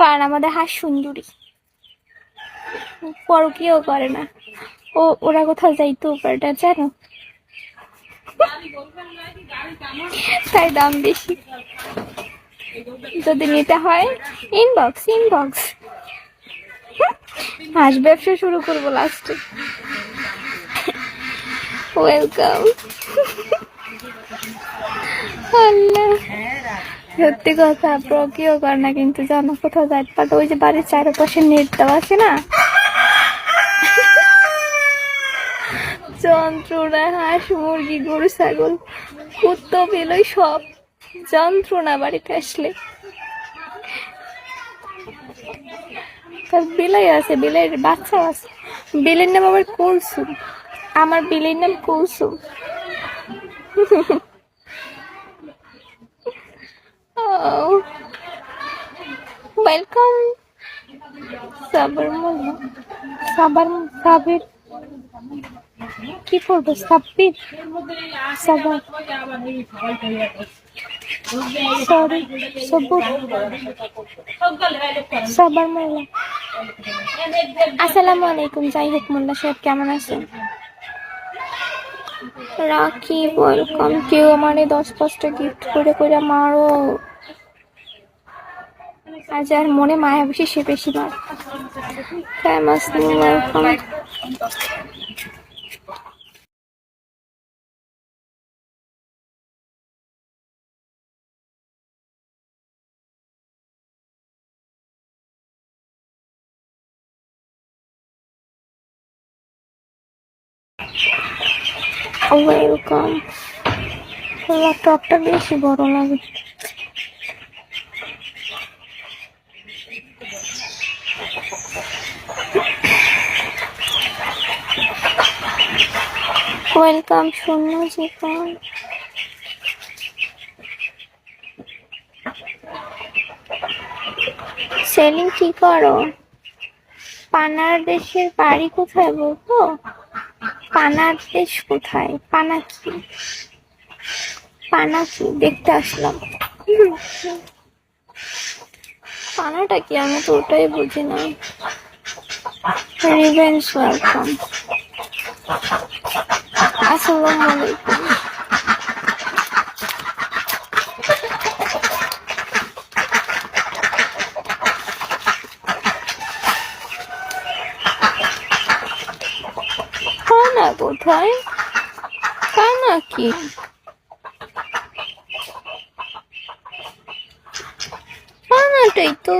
কারণ আমাদের হাঁস সুন্দরী। পরকিও করে না। ও, ওরা কোথাও যাইতো পারে জানো? তাই দাম বেশি। যদি নিতে হয় ইনবক্স ইনবক্স হাঁস ব্যবসা শুরু করব লাস্টে ওয়েলকাম আল্লাহ। সত্যি কথা প্রকিও কর না কিন্তু জানো কোথাও যাইতে পারতো ওই যে বাড়ির চারপাশে নেট দেওয়া আছে না? যন্ত্রণা হাঁস, মুরগি, গরু, ছাগল, কুত্তো, বেলই সব যন্ত্রণা বাড়িতে আসলে। তার বিলাই আছে বিলের বাচ্চা আছে। বিলের নাম আবার কুলসুম। আমার বিলের নাম কুলসুম। Oh. Welcome. সাবার সাবার কি পড়ব সাব্বির সাবার সরি সবুর সাবার মোল্লা আসসালামু আলাইকুম, যাই হোক, মোল্লা সাহেব, কেমন আছেন? রাখি ওয়েলকাম কেউ আমারে দশ পাঁচটা গিফট করে করে মারো। আর মনে মায়া বেশি সে বেশি মার ফেমাস ওয়েলকাম ওয়েলকাম টপটা বেশি বড় লাগে ওয়েলকাম শূন্য জীবন। সেলিং কি করো? পানার দেশের বাড়ি কোথায় বলতো? পানার দেশ কোথায়? পানা কি? পানা কি? দেখতে আসলাম। পানাটা কি? আমি তো ওটাই বুঝি না। রিভেন্স ওয়েলকাম আসসালামু আলাইকুম। কি তো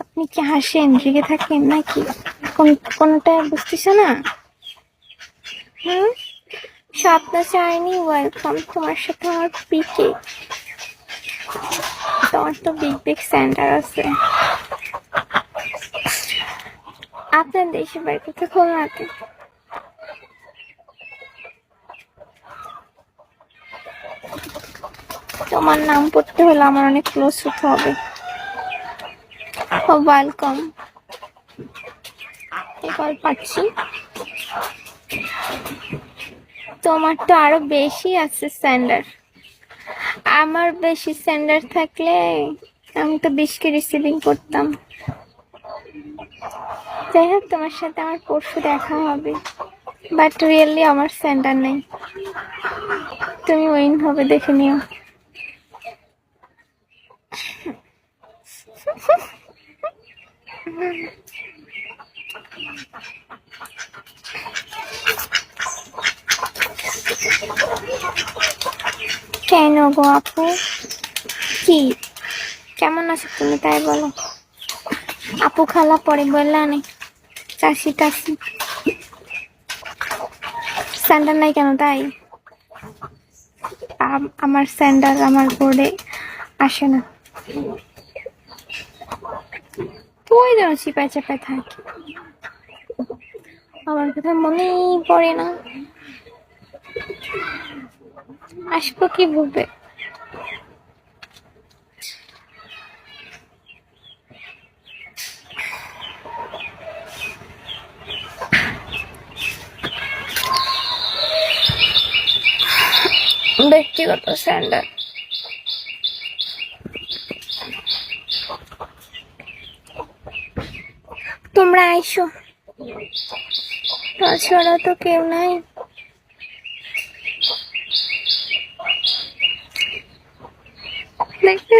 আপনি কি হাসেন রেগে থাকেন নাকি কোন, কোনটা বুঝতেছো না? হুম? স্বপ্ন চাইনি ওয়েলকাম তোমার সাথে আমার পিকে। তোমার তো বিগ বিগ সেন্টার আছে। আপনার দেশের বাড়ি কোথায় খুলনাতে তোমার নাম পড়তে হলে আমার অনেক ক্লোজ হতে হবে। ওয়েলকাম এবার পাচ্ছি। তোমার তো আরও বেশি আছে স্যান্ডার আমার বেশি স্যান্ডার থাকলে আমি তো বিশকে রিসিভিং করতাম। যাই হোক, তোমার সাথে আমার পরশু দেখা হবে। বাট রিয়েলি আমার সেন্টার নেই। তুমি উইন হবে, দেখে নিও। কেন গো আপু? কি? কেমন আছো তুমি তাই বলো। আপু খালা পরে বললা চাষি টাসি স্যান্ডার নাই কেন তাই? আম- আমার স্যান্ডার আমার বোর্ডে আসে না। তুই যেন চিপায় চাপায় থাকি। আমার কথা মনেই পড়ে না। আসব কি বলবে? ব্যক্তিগত স্যান্ডার তোমরা আইসো। তাছাড়া তো কেউ নাই। দেখতে